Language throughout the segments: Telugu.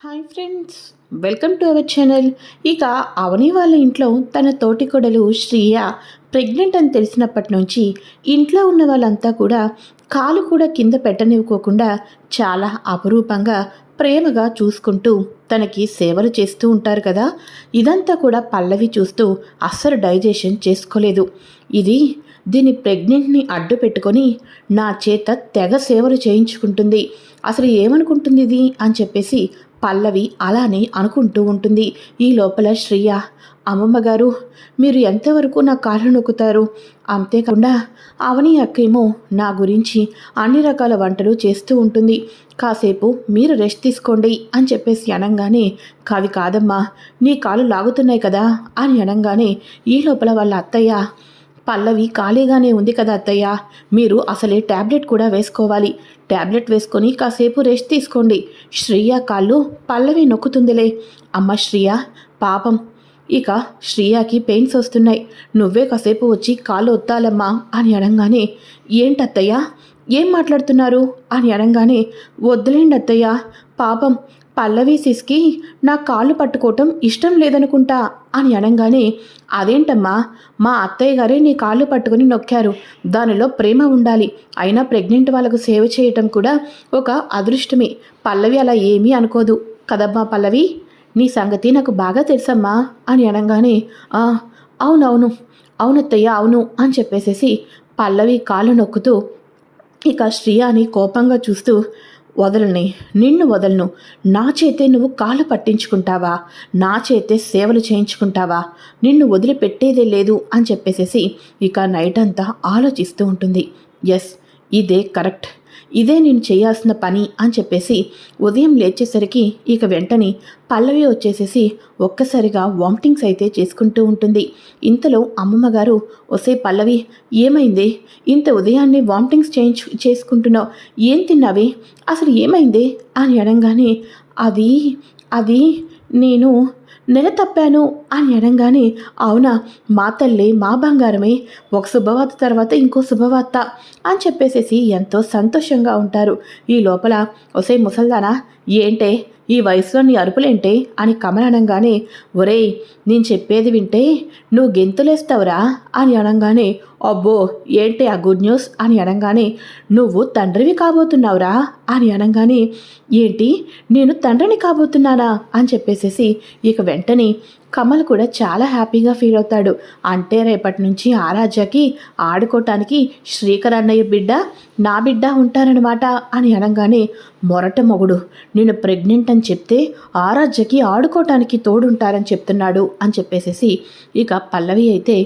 Hi friends welcome to our channel ఇక అవని వాళ్ళ ఇంట్లో తన తోటి కొడలు శ్రీయ ప్రెగ్నెంట్ అని తెలిసినప్పటి నుంచి ఇంట్లో ఉన్న వాళ్ళంతా కూడా కాలు కూడా కింద పెట్టనివ్వకోకుండా చాలా అపురూపంగా ప్రేమగా చూసుకుంటూ తనకి సేవలు చేస్తూ ఉంటారు కదా. ఇదంతా కూడా పల్లవి చూస్తూ అస్సలు డైజెషన్ చేసుకోలేదు. ఇది దీని ప్రెగ్నెంట్ని అడ్డు పెట్టుకొని నా చేత తెగ సేవలు చేయించుకుంటుంది. అసలు ఏమనుకుంటుంది ఇది అని చెప్పేసి పల్లవి అలానే అనుకుంటూ ఉంటుంది. ఈ లోపల శ్రీయ అమ్మమ్మ గారు మీరు ఎంతవరకు నా కాళ్ళు నొక్కుతారు? అంతేకాకుండా అవని అక్కేమో నా గురించి అన్ని రకాల వంటలు చేస్తూ ఉంటుంది. కాసేపు మీరు రెస్ట్ తీసుకోండి అని చెప్పేసి అనగానే కాదు కాదమ్మా నీ కాళ్ళు లాగుతున్నాయి కదా అని అనగానే ఈ లోపల వాళ్ళ అత్తయ్య పల్లవి ఖాళీగానే ఉంది కదా అత్తయ్య. మీరు అసలే ట్యాబ్లెట్ కూడా వేసుకోవాలి. ట్యాబ్లెట్ వేసుకొని కాసేపు రెస్ట్ తీసుకోండి. శ్రీయ కాళ్ళు పల్లవి నొక్కుతుందిలే. అమ్మ శ్రీయ పాపం. ఇక శ్రీయాకి పెయిన్స్ వస్తున్నాయి. నువ్వే కాసేపు వచ్చి కాళ్ళు వద్దాలమ్మా అని అనగానే ఏంటత్తయ్యా? ఏం మాట్లాడుతున్నారు? అని అనగానే వద్దులేండి అత్తయ్య పాపం పల్లవి సిస్కి నా కాళ్ళు పట్టుకోవటం ఇష్టం లేదనుకుంటా అని అనగానే అదేంటమ్మా మా అత్తయ్య గారే నీ కాళ్ళు పట్టుకుని నొక్కారు. దానిలో ప్రేమ ఉండాలి. అయినా ప్రెగ్నెంట్ వాళ్ళకు సేవ చేయటం కూడా ఒక అదృష్టమే. పల్లవి అలా ఏమీ అనుకోదు. కదమ్మా పల్లవి నీ సంగతి నాకు బాగా తెలుసమ్మా అని అనగానే అవునవును అవునత్తయ్య అవును అని చెప్పేసేసి పల్లవి కాళ్ళు నొక్కుతూ ఇక శ్రీయాని కోపంగా చూస్తూ వదలని నిన్ను వదలను. నా చేతే నువ్వు కాలు పట్టించుకుంటావా? నా చేతే సేవలు చేయించుకుంటావా? నిన్ను వదిలిపెట్టేదే లేదు అని చెప్పేసేసి ఇక నైట్ అంతా ఆలోచిస్తూ ఉంటుంది. ఎస్ ఇదే కరెక్ట్. ఇదే నేను చేయాల్సిన పని అని చెప్పేసి ఉదయం లేచేసరికి ఇక వెంటనే పల్లవి వచ్చేసేసి ఒక్కసారిగా వామిటింగ్స్ అయితే చేసుకుంటూ ఉంటుంది. ఇంతలో అమ్మమ్మ గారు ఒసే పల్లవి ఏమైంది? ఇంత ఉదయాన్నే వామిటింగ్స్ చేయించు చేసుకుంటున్నావు. ఏం తిన్నావే? అసలు ఏమైంది? అని అనగానే అది అది నేను నెల తప్పాను అని అనగానే అవునా మా తల్లి మా బంగారమే. ఒక శుభవార్త తర్వాత ఇంకో శుభవార్త అని చెప్పేసేసి ఎంతో సంతోషంగా ఉంటారు. ఈ లోపల ఒసే ముసల్దానా ఏంటే? ఈ వయసులో నీ అరుపులేంటే? అని కమల అనగానే ఒరేయ్ నేను చెప్పేది వింటే నువ్వు గెంతులేస్తావురా? అని అనగానే అబ్బో ఏంటి ఆ గుడ్ న్యూస్ అని అనగానే నువ్వు తండ్రివి కాబోతున్నావురా? అని అనగానే ఏంటి? నేను తండ్రిని కాబోతున్నానా? అని చెప్పేసేసి ఇక వెంటనే కమల్ కూడా చాలా హ్యాపీగా ఫీల్ అవుతాడు. అంటే రేపటి నుంచి ఆరాధ్యకి ఆడుకోవటానికి శ్రీకర్ అన్నయ్య బిడ్డ నా బిడ్డ ఉంటారనమాట అని అనగానే మొరట మొగుడు నేను ప్రెగ్నెంట్ అని చెప్తే ఆరాధ్యకి ఆడుకోవటానికి తోడుంటారని చెప్తున్నాడు అని చెప్పేసేసి ఇక పల్లవి అయితే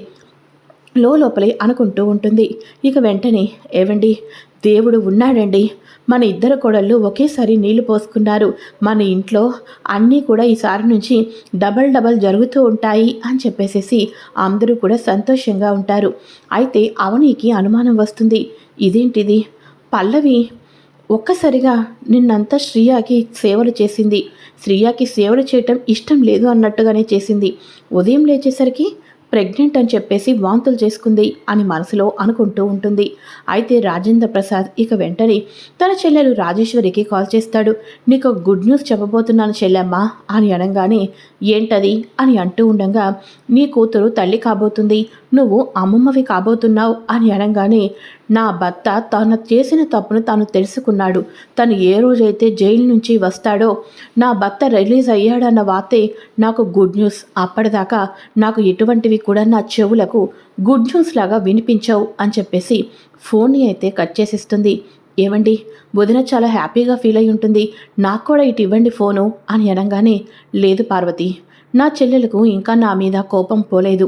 లోపలి అనుకుంటూ ఉంటుంది. ఇక వెంటనే ఏవండి దేవుడు ఉన్నాడండి. మన ఇద్దరు కోడళ్ళు ఒకేసారి నీళ్ళు పోసుకున్నారు. మన ఇంట్లో అన్నీ కూడా ఈసారి నుంచి డబల్ డబల్ జరుగుతూ ఉంటాయి అని చెప్పేసేసి అందరూ కూడా సంతోషంగా ఉంటారు. అయితే అవనికి అనుమానం వస్తుంది. ఇదేంటిది? పల్లవి ఒక్కసారిగా నిన్నంతా శ్రీయాకి సేవలు చేసింది. శ్రీయాకి సేవలు చేయటం ఇష్టం లేదు అన్నట్టుగానే చేసింది. ఉదయం లేచేసరికి ప్రెగ్నెంట్ అని చెప్పేసి వాంతులు చేసుకుంది అని మనసులో అనుకుంటూ ఉంటుంది. అయితే రాజేంద్ర ప్రసాద్ ఇక వెంటనే తన చెల్లెలు రాజేశ్వరికి కాల్ చేస్తాడు. నీకు గుడ్ న్యూస్ చెప్పబోతున్నాను చెల్లెమ్మా అని అనగానే ఏంటది? అని అంటూ ఉండగా నీ కూతురు తల్లి కాబోతుంది. నువ్వు అమ్మమ్మవి కాబోతున్నావు అని అనగానే నా భర్త తను చేసిన తప్పును తాను తెలుసుకున్నాడు. తను ఏ రోజైతే జైలు నుంచి వస్తాడో నా భర్త రిలీజ్ అయ్యాడన్న వార్తే నాకు గుడ్ న్యూస్. అప్పటిదాకా నాకు ఎటువంటివి కూడా నా చెవులకు గుడ్ న్యూస్ లాగా వినిపించవు అని చెప్పేసి ఫోన్ని అయితే కట్ చేసిస్తుంది. ఏమండి వదిన చాలా హ్యాపీగా ఫీల్ అయి ఉంటుంది. నాకు కూడా ఇటు ఇవ్వండి ఫోను అని అనగానే లేదు పార్వతి నా చెల్లెలకు ఇంకా నా మీద కోపం పోలేదు.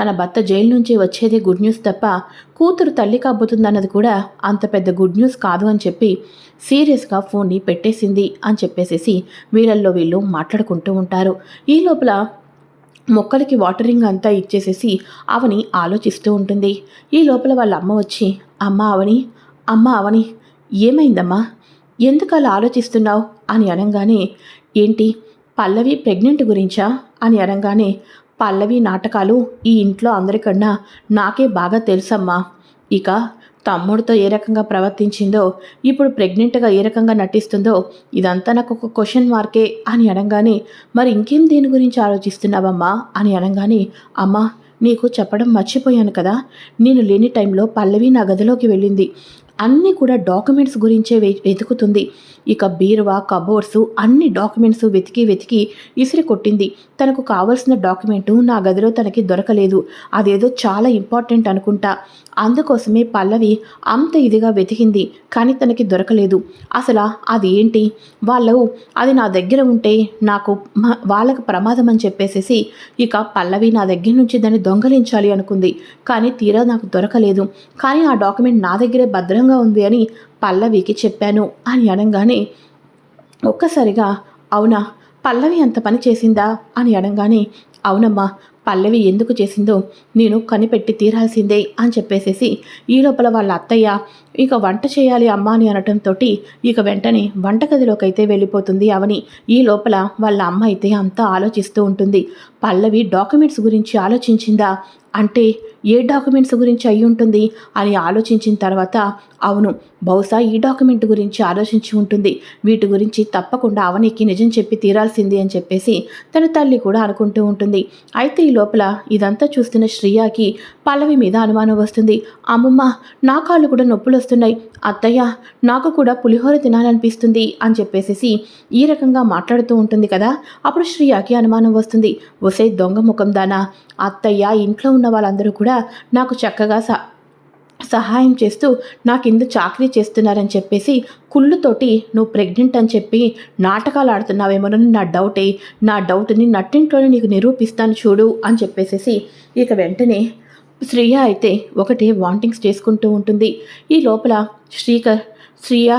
తన భర్త జైలు నుంచి వచ్చేదే గుడ్ న్యూస్ తప్ప కూతురు తల్లి కాబోతుందన్నది కూడా అంత పెద్ద గుడ్ న్యూస్ కాదు అని చెప్పి సీరియస్గా ఫోన్ని పెట్టేసింది అని చెప్పేసేసి వీళ్ళల్లో వీళ్ళు మాట్లాడుకుంటూ ఉంటారు. ఈ లోపల మొక్కలకి వాటరింగ్ అంతా ఇచ్చేసేసి అవని ఆలోచిస్తూ ఉంటుంది. ఈ లోపల వాళ్ళ అమ్మ వచ్చి అమ్మ అవని అమ్మ అవని ఏమైందమ్మా? ఎందుకు అలా ఆలోచిస్తున్నావు? అని అనగానే ఏంటి పల్లవి ప్రెగ్నెంట్ గురించా? అని అనగానే పల్లవి నాటకాలు ఈ ఇంట్లో అందరికన్నా నాకే బాగా తెలుసమ్మా. ఇక తమ్ముడితో ఏ రకంగా ప్రవర్తించిందో ఇప్పుడు ప్రెగ్నెంట్గా ఏ రకంగా నటిస్తుందో ఇదంతా నాకు ఒక క్వశ్చన్ మార్కే అని అనగానే మరి ఇంకేం దేని గురించి ఆలోచిస్తున్నావమ్మా అని అనగానే అమ్మా నీకు చెప్పడం మర్చిపోయాను కదా. నేను లేని టైంలో పల్లవి నా గదిలోకి వెళ్ళింది. అన్నీ కూడా డాక్యుమెంట్స్ గురించే వె వెతుకుతుంది. ఇక బీరువా కబోర్డ్స్ అన్ని డాక్యుమెంట్స్ వెతికి వెతికి ఇసిరి కొట్టింది. తనకు కావలసిన డాక్యుమెంటు నా గదిలో తనకి దొరకలేదు. అదేదో చాలా ఇంపార్టెంట్ అనుకుంటా. అందుకోసమే పల్లవి అంత ఇదిగా వెతికింది కానీ తనకి దొరకలేదు. అసలు అది ఏంటి? వాళ్ళు అది నా దగ్గర ఉంటే నాకు వాళ్ళకు ప్రమాదం అని చెప్పేసేసి ఇక పల్లవి నా దగ్గర నుంచి దాన్ని దొంగలించాలి అనుకుంది. కానీ తీరా నాకు దొరకలేదు. కానీ ఆ డాక్యుమెంట్ నా దగ్గరే భద్రంగా ఉంది అని పల్లవికి చెప్పాను అని అనగానే ఒక్కసారిగా అవునా పల్లవి అంత పని చేసిందా అని అనగానే అవునమ్మా పల్లవి ఎందుకు చేసిందో నేను కనిపెట్టి తీరాల్సిందే అని చెప్పేసేసి ఈ లోపల వాళ్ళ అత్తయ్య ఇక వంట చేయాలి అమ్మ అని అనటంతో ఇక వెంటనే వంటగదిలోకి అయితే వెళ్ళిపోతుంది అవని. ఈ లోపల వాళ్ళ అమ్మ అయితే అంతా ఆలోచిస్తూ ఉంటుంది. పల్లవి డాక్యుమెంట్స్ గురించి ఆలోచించిందా? అంటే ఏ డాక్యుమెంట్స్ గురించి అయి ఉంటుంది అని ఆలోచించిన తర్వాత అవును బహుశా ఈ డాక్యుమెంట్ గురించి ఆలోచించి ఉంటుంది. వీటి గురించి తప్పకుండా అవనికి నిజం చెప్పి తీరాల్సింది అని చెప్పేసి తన తల్లి కూడా అనుకుంటూ ఉంటుంది. అయితే ఈ లోపల ఇదంతా చూస్తున్న శ్రీయాకి పల్లవి మీద అనుమానం వస్తుంది. అమ్మమ్మ నా కాళ్ళు కూడా నొప్పులు వస్తున్నాయి. అత్తయ్య నాకు కూడా పులిహోర తినాలనిపిస్తుంది అని చెప్పేసేసి ఈ రకంగా మాట్లాడుతూ ఉంటుంది కదా. అప్పుడు శ్రీయాకి అనుమానం వస్తుంది. ఒసే దొంగ ముఖం దానా. అత్తయ్య ఇంట్లో ఉన్న వాళ్ళందరూ కూడా నాకు చక్కగా స సహాయం చేస్తూ నాకు ఇందు చాకరీ చేస్తున్నారని చెప్పేసి కుళ్ళుతోటి నువ్వు ప్రెగ్నెంట్ అని చెప్పి నాటకాలు ఆడుతున్నావేమోనని నా డౌటే. నా డౌట్ని నట్టింట్లోనే నీకు నిరూపిస్తాను చూడు అని చెప్పేసేసి ఇక వెంటనే శ్రీయ అయితే ఒకటే వాంటింగ్స్ చేసుకుంటూ ఉంటుంది. ఈ లోపల శ్రీకర్ శ్రీయ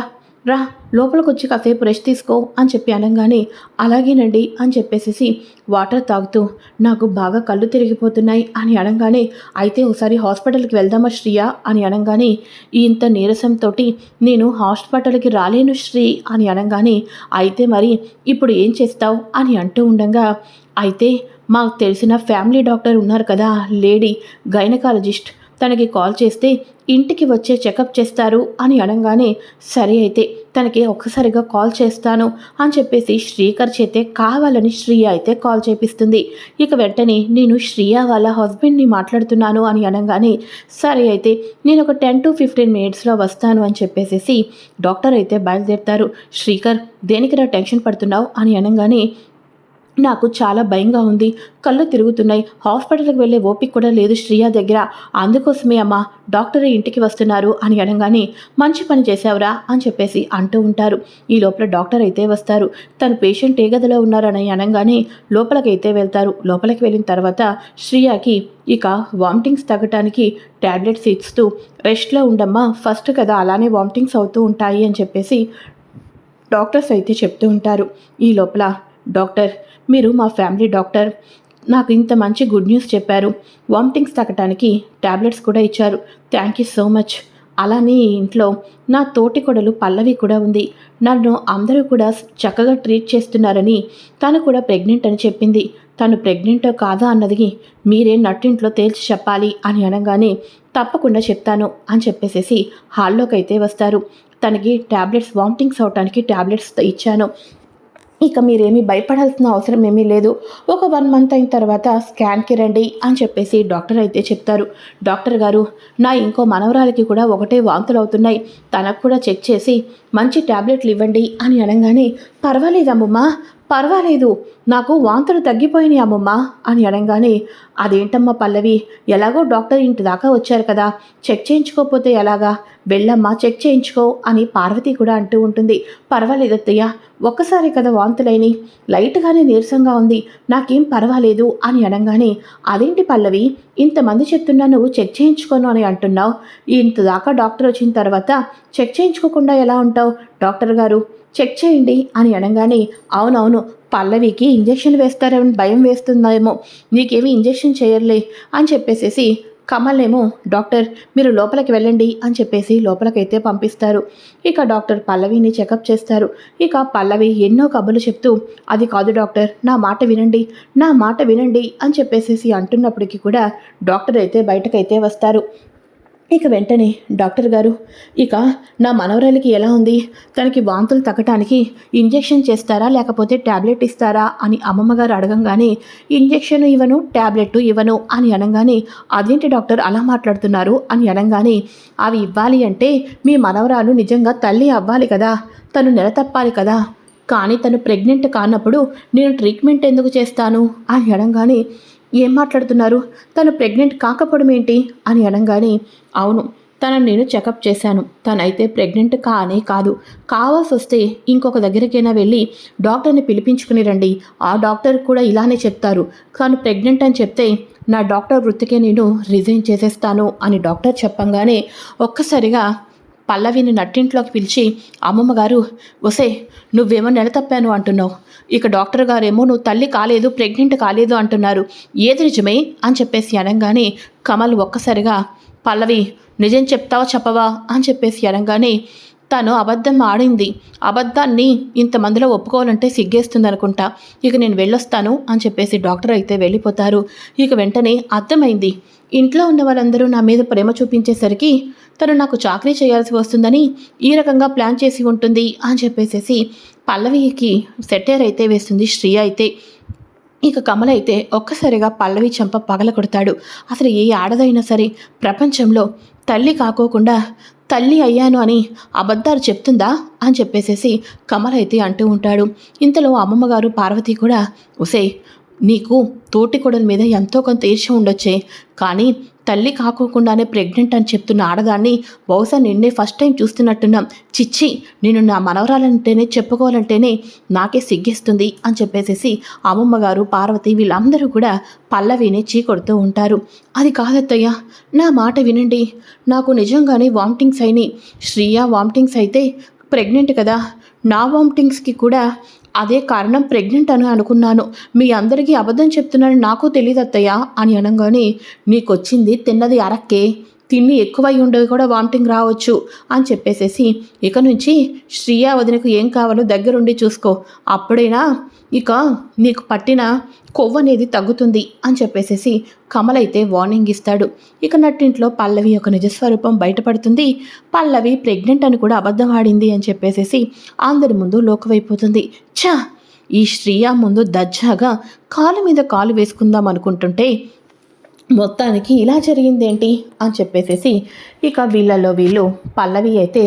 రా లోపలికి వచ్చి కాసేపు రెస్ట్ తీసుకో అని చెప్పి అనగానే అలాగేనండి అని చెప్పేసేసి వాటర్ తాగుతూ నాకు బాగా కళ్ళు తిరిగిపోతున్నాయి అని అనగానే అయితే ఒకసారి హాస్పిటల్కి వెళ్దామా శ్రీయ అని అనగానే ఇంత నీరసంతో నేను హాస్పిటల్కి రాలేను శ్రీ అని అనగానే అయితే మరి ఇప్పుడు ఏం చేస్తావు అని అంటూ ఉండగా అయితే మాకు తెలిసిన ఫ్యామిలీ డాక్టర్ ఉన్నారు కదా లేడీ గైనకాలజిస్ట్ తనకి కాల్ చేస్తే ఇంటికి వచ్చే చెకప్ చేస్తారు అని అనగానే సరే అయితే తనకి ఒక్కసారిగా కాల్ చేస్తాను అని చెప్పేసి శ్రీకర్ చేతే కావాలని శ్రీయ అయితే కాల్ చేపిస్తుంది. ఇక వెంటనే నేను శ్రీయ వాళ్ళ హస్బెండ్ని మాట్లాడుతున్నాను అని అనగానే సరే అయితే నేను ఒక టెన్ టు ఫిఫ్టీన్ మినిట్స్లో వస్తాను అని చెప్పేసేసి డాక్టర్ అయితే బయలుదేరుతారు. శ్రీకర్ దేనికిరా టెన్షన్ పడుతున్నావు అని అనగానే నాకు చాలా భయంగా ఉంది. కళ్ళు తిరుగుతున్నాయి. హాస్పిటల్కి వెళ్ళే ఓపిక కూడా లేదు శ్రీయ దగ్గర. అందుకోసమే అమ్మా డాక్టర్ ఇంటికి వస్తున్నారు అని అనగానే మంచి పని చేశావురా అని చెప్పేసి అంటూ ఉంటారు. ఈ లోపల డాక్టర్ అయితే వస్తారు. తన పేషెంట్ ఏ గదిలో ఉన్నారని అనగానే లోపలికైతే వెళ్తారు. లోపలికి వెళ్ళిన తర్వాత శ్రీయాకి ఇక వామిటింగ్స్ తగ్గటానికి ట్యాబ్లెట్స్ ఇస్తూ రెస్ట్లో ఉండమ్మా ఫస్ట్ కదా అలానే వామిటింగ్స్ అవుతూ ఉంటాయి అని చెప్పేసి డాక్టర్స్ అయితే చెప్తూ ఉంటారు. ఈ లోపల డాక్టర్ మీరు మా ఫ్యామిలీ డాక్టర్. నాకు ఇంత మంచి గుడ్ న్యూస్ చెప్పారు. వామిటింగ్స్ తగ్గటానికి ట్యాబ్లెట్స్ కూడా ఇచ్చారు. Thank you so much. అలానే ఇంట్లో నా తోటి కొడలు పల్లవి కూడా ఉంది. నన్ను అందరూ కూడా చక్కగా ట్రీట్ చేస్తున్నారని తను కూడా ప్రెగ్నెంట్ అని చెప్పింది. తను ప్రెగ్నెంటో కాదా అన్నది మీరే నట్టింట్లో తేల్చి చెప్పాలి అని అనగానే తప్పకుండా చెప్తాను అని చెప్పేసేసి హాల్లోకి అయితే వస్తారు. తనకి ట్యాబ్లెట్స్ వామిటింగ్స్ అవటానికి ట్యాబ్లెట్స్ ఇచ్చాను. ఇక మీరేమీ భయపడాల్సిన అవసరం ఏమీ లేదు. ఒక వన్ మంత్ అయిన తర్వాత స్కాన్కి రండి అని చెప్పేసి డాక్టర్ అయితే చెప్తారు. డాక్టర్ గారు నా ఇంకో మనవరాలకి కూడా ఒకటే వాంతులు అవుతున్నాయి. తనకు కూడా చెక్ చేసి మంచి ట్యాబ్లెట్లు ఇవ్వండి అని అనగానే పర్వాలేదమ్మమ్మా పర్వాలేదు నాకు వాంతులు తగ్గిపోయినాయి అమ్మమ్మ అని అనగానే అదేంటమ్మా పల్లవి ఎలాగో డాక్టర్ ఇంటి దాకా వచ్చారు కదా చెక్ చేయించుకోకపోతే ఎలాగా? వెళ్ళమ్మా చెక్ చేయించుకో అని పార్వతి కూడా అంటూ ఉంటుంది. పర్వాలేదు అత్తయ్య ఒక్కసారి కదా వాంతులైనవి లైట్గానే నీరసంగా ఉంది నాకేం పర్వాలేదు అని అనగానే అదేంటి పల్లవి ఇంతమంది చెప్తున్నా నువ్వు చెక్ చేయించుకోను అని అంటున్నావు. ఇంత దాకా డాక్టర్ వచ్చిన తర్వాత చెక్ చేయించుకోకుండా ఎలా ఉంటావు డాక్టర్ గారు? చెక్ చేయండి అని అనగానే అవునవును పల్లవికి ఇంజెక్షన్ వేస్తారని భయం వేస్తుందేమో నీకేమీ ఇంజెక్షన్ చేయర్లే అని చెప్పేసేసి కమల్నేమో డాక్టర్ మీరు లోపలికి వెళ్ళండి అని చెప్పేసి లోపలికైతే పంపిస్తారు. ఇక డాక్టర్ పల్లవిని చెకప్ చేస్తారు. ఇక పల్లవి ఎన్నో కబుర్లు చెప్తూ అది కాదు డాక్టర్ నా మాట వినండి నా మాట వినండి అని చెప్పేసేసి అంటున్నప్పటికీ కూడా డాక్టర్ అయితే బయటకైతే వస్తారు. ఇక వెంటనే డాక్టర్ గారు ఇక నా మనవరాలికి ఎలా ఉంది? తనకి వాంతులు తగ్గటానికి ఇంజెక్షన్ చేస్తారా లేకపోతే ట్యాబ్లెట్ ఇస్తారా అని అమ్మమ్మగారు అడగంగానే ఇంజెక్షన్ ఇవ్వను ట్యాబ్లెట్ ఇవ్వను అని అనగానే అదేంటి డాక్టర్ అలా మాట్లాడుతున్నారు అని అనగానే అవి ఇవ్వాలి అంటే మీ మనవరాలు నిజంగా తల్లి అవ్వాలి కదా తను నెల తప్పాలి కదా కానీ తను ప్రెగ్నెంట్ కానప్పుడు నేను ట్రీట్మెంట్ ఎందుకు చేస్తాను అని అనగానే ఏం మాట్లాడుతున్నారు? తను ప్రెగ్నెంట్ కాకపోవడం ఏంటి? అని అనగానే అవును తనని నేను చెకప్ చేశాను. తనైతే ప్రెగ్నెంట్ కానే కాదు. కావాల్సి వస్తే ఇంకొక దగ్గరికైనా వెళ్ళి డాక్టర్ని పిలిపించుకుని రండి. ఆ డాక్టర్ కూడా ఇలానే చెప్తారు. కానీ ప్రెగ్నెంట్ అని చెప్తే నా డాక్టర్ వృత్తికే నేను రిజైన్ చేసేస్తాను అని డాక్టర్ చెప్పంగానే ఒక్కసారిగా పల్లవిని నట్టింట్లోకి పిలిచి అమ్మమ్మ గారు ఒసే నువ్వేమో నెల తప్పాను అంటున్నావు. ఇక డాక్టర్ గారేమో నువ్వు తల్లి కాలేదు ప్రెగ్నెంట్ కాలేదు అంటున్నారు. ఏది నిజమే? అని చెప్పేసి అనగానే కమల్ ఒక్కసారిగా పల్లవి నిజం చెప్తావా చెప్పవా? అని చెప్పేసి అనగానే తను అబద్ధం ఆడింది. అబద్ధాన్ని ఇంతమందిలో ఒప్పుకోవాలంటే సిగ్గేస్తుంది అనుకుంటా ఇక నేను వెళ్ళొస్తాను అని చెప్పేసి డాక్టర్ అయితే వెళ్ళిపోతారు. ఇక వెంటనే అర్థమైంది. ఇంట్లో ఉన్న వాళ్ళందరూ నా మీద ప్రేమ చూపించేసరికి తను నాకు చాకరీ చేయాల్సి వస్తుందని ఈ రకంగా ప్లాన్ చేసి ఉంటుంది అని చెప్పేసేసి పల్లవికి సెటైర్ అయితే వేస్తుంది శ్రీ అయితే. ఇక కమల అయితే ఒక్కసారిగా పల్లవి చెంప పగల కొడతాడు. అసలు ఏ ఆడదైనా సరే ప్రపంచంలో తల్లి కాకోకుండా తల్లి అయ్యాను అని అబద్ధాలు చెప్తుందా అని చెప్పేసేసి కమల్ అయితే అంటూ ఉంటాడు. ఇంతలో అమ్మమ్మగారు పార్వతి కూడా ఉసే నీకు తోటి కొడల మీద ఎంతో కొంత ఈర్ష్య ఉండొచ్చే. కానీ తల్లి కాకోకుండానే ప్రెగ్నెంట్ అని చెప్తున్న ఆడదాన్ని బహుశా నిన్నే ఫస్ట్ టైం చూస్తున్నట్టున్నాం. చిచ్చి నేను నా మనవరాలంటేనే చెప్పుకోవాలంటేనే నాకే సిగ్గేస్తుంది అని చెప్పేసేసి అమ్మమ్మ గారు పార్వతి వీళ్ళందరూ కూడా పల్లవిని చీకొడుతూ ఉంటారు. అది కాదత్తయ్య నా మాట వినండి. నాకు నిజంగానే వామిటింగ్స్ అయినాయి శ్రీయ వామిటింగ్స్ అయితే ప్రెగ్నెంట్ కదా. నా వామిటింగ్స్కి కూడా అదే కారణం ప్రెగ్నెంట్ అని అనుకున్నాను. మీ అందరికీ అబద్ధం చెప్తున్నాను నాకు తెలియదు అత్తయ్య అని అనగానే నీకొచ్చింది తిన్నది అరక్కే. తిండి ఎక్కువై ఉండేవి కూడా వామిటింగ్ రావచ్చు అని చెప్పేసేసి ఇక నుంచి శ్రీయా వదినకు ఏం కావాలో దగ్గరుండి చూసుకో. అప్పుడైనా ఇక నీకు పట్టిన కొవ్వు అనేది తగ్గుతుంది అని చెప్పేసేసి కమలైతే వార్నింగ్ ఇస్తాడు. ఇక నట్టింట్లో పల్లవి యొక్క నిజస్వరూపం బయటపడుతుంది. పల్లవి ప్రెగ్నెంట్ అని కూడా అబద్ధం ఆడింది అని చెప్పేసేసి అందరి ముందు లోకవైపోతుంది. ఛా! ఈ శ్రీయా ముందు దర్జాగా కాలు మీద కాలు వేసుకుందాం అనుకుంటుంటే మొత్తానికి ఇలా జరిగిందేంటి అని చెప్పేసేసి ఇక వీళ్ళలో వీళ్ళు పల్లవి అయితే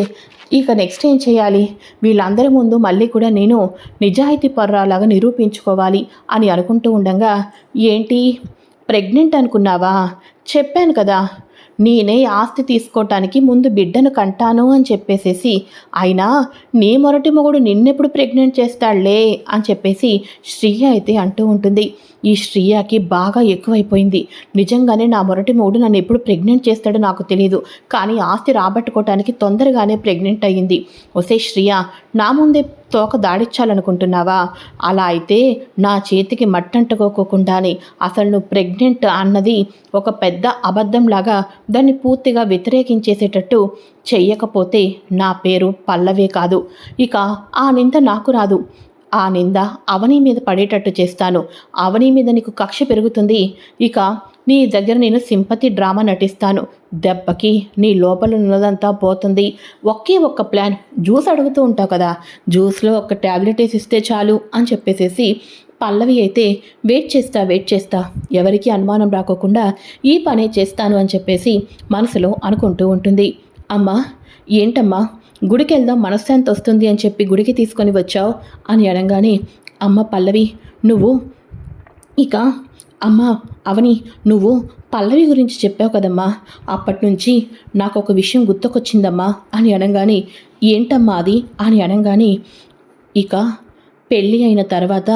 ఇక నెక్స్ట్ ఏం చేయాలి? వీళ్ళందరి ముందు మళ్ళీ కూడా నేను నిజాయితీ పర్రాలాగా నిరూపించుకోవాలి అని అనుకుంటూ ఉండగా ఏంటి? ప్రెగ్నెంట్ అనుకున్నావా? చెప్పాను కదా నేనే ఆస్తి తీసుకోవటానికి ముందు బిడ్డను కంటాను అని చెప్పేసేసి అయినా నీ మొరటి మొగుడు నిన్నెప్పుడు ప్రెగ్నెంట్ చేస్తాడులే అని చెప్పేసి శ్రీయ అయితే అంటూ ఉంటుంది. ఈ శ్రీయాకి బాగా ఎక్కువైపోయింది. నిజంగానే నా మొరటి మొగుడు నన్ను ఎప్పుడు ప్రెగ్నెంట్ చేస్తాడో నాకు తెలియదు కానీ ఆస్తి రాబట్టుకోవటానికి తొందరగానే ప్రెగ్నెంట్ అయ్యింది. ఒసే శ్రీయ నా ముందే తోక దాడిచ్చాలనుకుంటున్నావా? అలా అయితే నా చేతికి మట్టంటుకోకుండానే అసలు నువ్వు ప్రెగ్నెంట్ అన్నది ఒక పెద్ద అబద్ధంలాగా దాన్ని పూర్తిగా వ్యతిరేకించేసేటట్టు చెయ్యకపోతే నా పేరు పల్లవే కాదు. ఇక ఆ నింద నాకు రాదు. ఆ నింద అవని మీద పడేటట్టు చేస్తాను. అవని మీద నీకు కక్ష పెరుగుతుంది. ఇక నీ దగ్గర నేను సింపతి డ్రామా నటిస్తాను. దెబ్బకి నీ లోపల ఉన్నదంతా పోతుంది. ఒకే ఒక్క ప్లాన్. జ్యూస్ అడుగుతూ ఉంటావు కదా. జ్యూస్లో ఒక ట్యాబ్లెట్ వేసి ఇస్తే చాలు అని చెప్పేసేసి పల్లవి అయితే వెయిట్ చేస్తా వెయిట్ చేస్తా. ఎవరికి అనుమానం రాకోకుండా ఈ పనే చేస్తాను అని చెప్పేసి మనసులో అనుకుంటూ ఉంటుంది. అమ్మా ఏంటమ్మా? గుడికి వెళ్దాం మనశ్శాంతి వస్తుంది అని చెప్పి గుడికి తీసుకొని వచ్చావు అని అనగానే అమ్మ పల్లవి నువ్వు ఇక అమ్మ అవని నువ్వు పల్లవి గురించి చెప్పావు కదమ్మా. అప్పటి నుంచి నాకు ఒక విషయం గుర్తుకొచ్చిందమ్మా అని అనగానే ఏంటమ్మా అది? అని అనగానే ఇక పెళ్ళి అయిన తర్వాత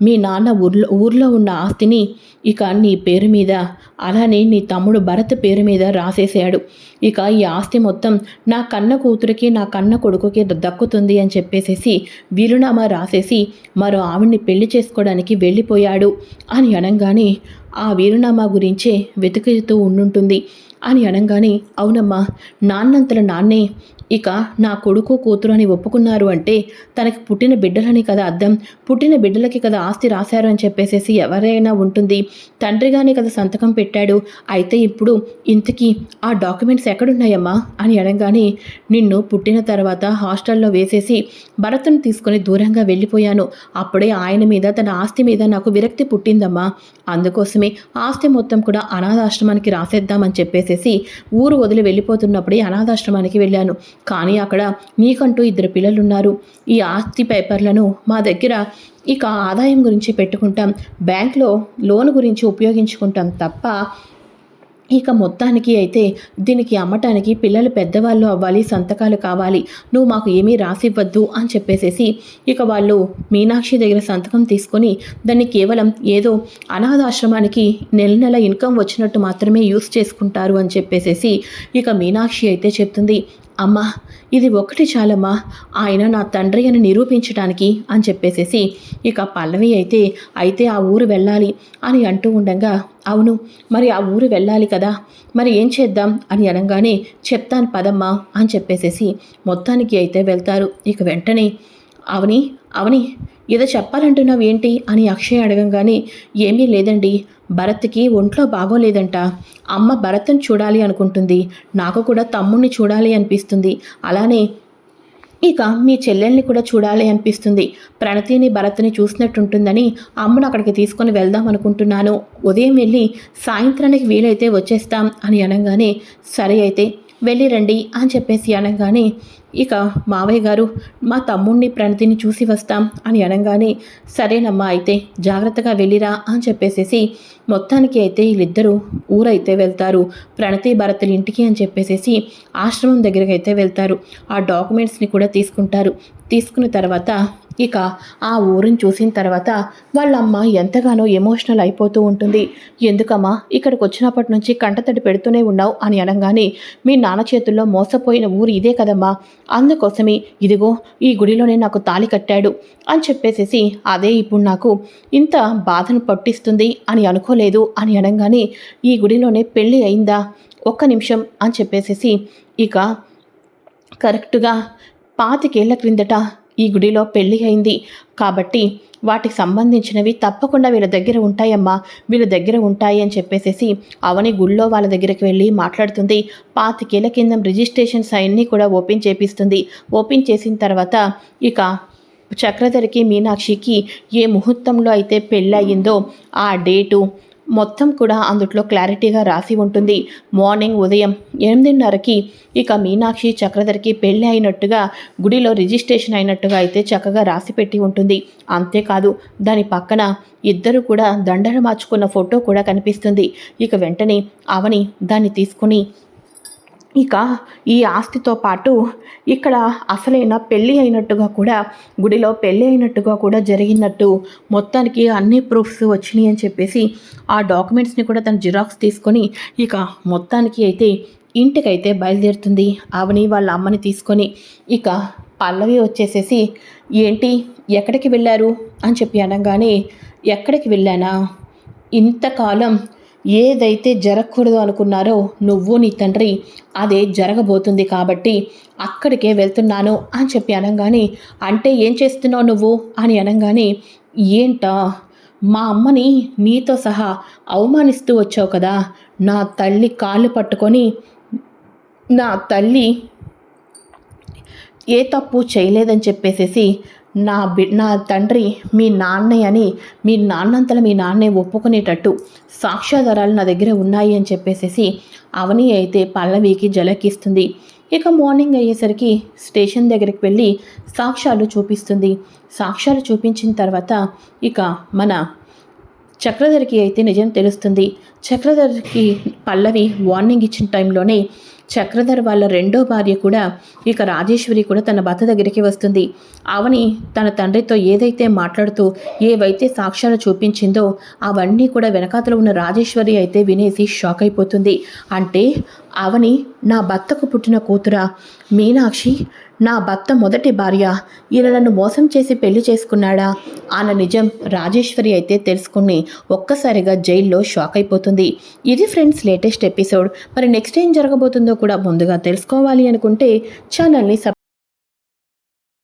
మీ నాన్న ఊర్లో ఊర్లో ఉన్న ఆస్తిని ఇక నీ పేరు మీద అలానే నీ తమ్ముడు భరత్ పేరు మీద రాసేసాడు ఇక ఈ ఆస్తి మొత్తం నా కన్న కూతురికి నా కన్న కొడుకుకి దక్కుతుంది అని చెప్పేసేసి వీలునామా రాసేసి మరో ఆవిడ్ని పెళ్ళి చేసుకోవడానికి వెళ్ళిపోయాడు అని అనగానే ఆ వీరునామా గురించే వెతుకుతూ ఉండుంటుంది అని అనగానే అవునమ్మా నాన్నంతల నాన్నే ఇక నా కొడుకు కూతురు అని ఒప్పుకున్నారు అంటే తనకి పుట్టిన బిడ్డలని కదా అర్థం. పుట్టిన బిడ్డలకి కదా ఆస్తి రాశారు అని చెప్పేసేసి ఎవరైనా ఉంటుంది. తండ్రిగానే కదా సంతకం పెట్టాడు. అయితే ఇప్పుడు ఇంతకీ ఆ డాక్యుమెంట్స్ ఎక్కడున్నాయమ్మా? అని అడగానే నిన్ను పుట్టిన తర్వాత హాస్టల్లో వేసేసి భరత్ను తీసుకొని దూరంగా వెళ్ళిపోయాను. అప్పుడే ఆయన మీద తన ఆస్తి మీద నాకు విరక్తి పుట్టిందమ్మా. అందుకోసమే ఆస్తి మొత్తం కూడా అనాథాశ్రమానికి రాసేద్దామని చెప్పేసేసి ఊరు వదిలి వెళ్ళిపోతున్నప్పుడే అనాథాశ్రమానికి వెళ్ళాను. కానీ అక్కడ నీకంటూ ఇద్దరు పిల్లలున్నారు. ఈ ఆస్తి పేపర్లను మా దగ్గర ఇక ఆదాయం గురించి పెట్టుకుంటాం. బ్యాంక్లో లోన్ గురించి ఉపయోగించుకుంటాం తప్ప ఇక మొత్తానికి అయితే దీనికి అమ్మటానికి పిల్లలు పెద్దవాళ్ళు అవ్వాలి సంతకాలు కావాలి. నువ్వు మాకు ఏమీ రాసివ్వద్దు అని చెప్పేసేసి ఇక వాళ్ళు మీనాక్షి దగ్గర సంతకం తీసుకొని దాన్ని కేవలం ఏదో అనాథాశ్రమానికి నెల నెల ఇన్కమ్ వచ్చినట్టు మాత్రమే యూస్ చేసుకుంటారు అని చెప్పేసేసి ఇక మీనాక్షి అయితే చెప్తుంది. అమ్మా ఇది ఒకటి చాలమ్మా. ఆయన నా తండ్రి అని నిరూపించడానికి అని చెప్పేసేసి ఇక పల్లవి అయితే అయితే ఆ ఊరు వెళ్ళాలి అని అంటూ ఉండగా అవును మరి ఆ ఊరు వెళ్ళాలి కదా మరి ఏం చేద్దాం అని అనగానే చెప్తాను పదమ్మా అని చెప్పేసేసి మొత్తానికి అయితే వెళ్తారు. ఇక వెంటనే అవని అవని ఏదో చెప్పాలంటున్నావు ఏంటి అని అక్షయ్ అడగంగానే ఏమీ లేదండి. భరత్కి ఒంట్లో బాగోలేదంట. అమ్మ భరత్ని చూడాలి అనుకుంటుంది. నాకు కూడా తమ్ముణ్ణి చూడాలి అనిపిస్తుంది. అలానే ఇక మీ చెల్లెల్ని కూడా చూడాలి అనిపిస్తుంది. ప్రణతిని భరత్ని చూసినట్టుంటుందని అమ్మను అక్కడికి తీసుకొని వెళ్దాం అనుకుంటున్నాను. ఉదయం వెళ్ళి సాయంత్రానికి వీలైతే వచ్చేస్తాం అని అనగానే సరే అయితే వెళ్ళి రండి అని చెప్పేసి అనగానే ఇక మావయ్య గారు మా తమ్ముణ్ణి ప్రణతిని చూసి వస్తాం అని అనగానే సరేనమ్మా అయితే జాగ్రత్తగా వెళ్ళిరా అని చెప్పేసేసి మొత్తానికి అయితే వీళ్ళిద్దరూ ఊరైతే వెళ్తారు. ప్రణతి భరతుల ఇంటికి అని చెప్పేసేసి ఆశ్రమం దగ్గరికి అయితే వెళ్తారు. ఆ డాక్యుమెంట్స్ని కూడా తీసుకుంటారు. తీసుకున్న తర్వాత ఇక ఆ ఊరిని చూసిన తర్వాత వాళ్ళ అమ్మ ఎంతగానో ఎమోషనల్ అయిపోతూ ఉంటుంది. ఎందుకమ్మా ఇక్కడికి వచ్చినప్పటి నుంచి కంటతడి పెడుతూనే ఉన్నావు అని అనగానే మీ నాన్న చేతుల్లో మోసపోయిన ఊరు ఇదే కదమ్మా. అందుకోసమే ఇదిగో ఈ గుడిలోనే నాకు తాళి కట్టాడు అని చెప్పేసేసి అదే ఇప్పుడు నాకు ఇంత బాధను పట్టిస్తుంది అని అనుకోలేదు అని అనగానే ఈ గుడిలోనే పెళ్ళి అయిందా? ఒక్క నిమిషం అని చెప్పేసేసి ఇక కరెక్ట్గా పాతికేళ్ళ క్రిందట ఈ గుడిలో పెళ్ళి అయింది కాబట్టి వాటికి సంబంధించినవి తప్పకుండా వీళ్ళ దగ్గర ఉంటాయమ్మా. వీళ్ళ దగ్గర ఉంటాయి అని చెప్పేసేసి అవని గుళ్ళో వాళ్ళ దగ్గరికి వెళ్ళి మాట్లాడుతుంది. పాతికేళ్ళ కింద రిజిస్ట్రేషన్స్ అవన్నీ కూడా ఓపెన్ చేపిస్తుంది. ఓపెన్ చేసిన తర్వాత ఇక చక్రధరికి మీనాక్షికి ఏ ముహూర్తంలో అయితే పెళ్ళి అయ్యిందో ఆ డేటు మొత్తం కూడా అందుట్లో క్లారిటీగా రాసి ఉంటుంది. మార్నింగ్ ఉదయం ఎనిమిదిన్నరకి ఇక మీనాక్షి చక్రధరికి పెళ్ళి అయినట్టుగా గుడిలో రిజిస్ట్రేషన్ అయినట్టుగా అయితే చక్కగా రాసి పెట్టి ఉంటుంది. అంతేకాదు దాని పక్కన ఇద్దరు కూడా దండలు మార్చుకున్న ఫోటో కూడా కనిపిస్తుంది. ఇక వెంటనే అవని దాన్ని తీసుకుని ఇక ఈ ఆస్తితో పాటు ఇక్కడ అసలైన పెళ్ళి అయినట్టుగా కూడా గుడిలో పెళ్ళి అయినట్టుగా కూడా జరిగినట్టు మొత్తానికి అన్ని ప్రూఫ్స్ వచ్చినాయి అని చెప్పేసి ఆ డాక్యుమెంట్స్ని కూడా తను జిరాక్స్ తీసుకొని ఇక మొత్తానికి అయితే ఇంటికైతే బయలుదేరుతుంది. అవని వాళ్ళ అమ్మని తీసుకొని ఇక పల్లవి వచ్చేసేసి ఏంటి? ఎక్కడికి వెళ్ళారు? అని చెప్పి అనగానే ఎక్కడికి వెళ్ళానా? ఇంతకాలం ఏదైతే జరగకూడదు అనుకున్నారో నువ్వు నీ తండ్రి అదే జరగబోతుంది కాబట్టి అక్కడికే వెళ్తున్నాను అని చెప్పి అనగానే అంటే ఏం చేస్తున్నావు నువ్వు? అని అనగానే ఏంటా? మా అమ్మని నీతో సహా అవమానిస్తూ వచ్చావు కదా. నా తల్లి కాళ్ళు పట్టుకొని నా తల్లి ఏ తప్పు చేయలేదని చెప్పేసేసి నా బి నా తండ్రి మీ నాన్నే అని మీ నాన్నంతల మీ నాన్నే ఒప్పుకునేటట్టు సాక్ష్యాధారాలు నా దగ్గర ఉన్నాయి అని చెప్పేసేసి అవని అయితే పల్లవికి జలకిస్తుంది ఇక మార్నింగ్ అయ్యేసరికి స్టేషన్ దగ్గరికి వెళ్ళి సాక్ష్యాలు చూపిస్తుంది. సాక్ష్యాలు చూపించిన తర్వాత ఇక మన చక్రధరికి అయితే నిజం తెలుస్తుంది. చక్రధరికి పల్లవి వార్నింగ్ ఇచ్చిన టైంలోనే చక్రధర్ వాళ్ళ రెండో భార్య కూడా ఇక రాజేశ్వరి కూడా తన భర్త దగ్గరికి వస్తుంది. అవని తన తండ్రితో ఏదైతే మాట్లాడుతూ ఏవైతే సాక్ష్యాలు చూపించిందో అవన్నీ కూడా వెనకాతలో ఉన్న రాజేశ్వరి అయితే వినేసి షాక్ అయిపోతుంది. అంటే అవని నా భర్తకు పుట్టిన కూతురా? మీనాక్షి నా భర్త మొదటి భార్య. ఈయన నన్ను మోసం చేసి పెళ్ళి చేసుకున్నాడా? ఆన నిజం రాజేశ్వరి అయితే తెలుసుకుని ఒక్కసారిగా జైల్లో షాక్ అయిపోతుంది. ఇది ఫ్రెండ్స్ లేటెస్ట్ ఎపిసోడ్. మరి నెక్స్ట్ ఏం జరగబోతుందో కూడా ముందుగా తెలుసుకోవాలి అనుకుంటే ఛానల్ని సబ్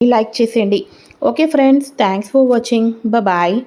లైక్ చేసేయండి. Okay friends thanks for watching. Bye.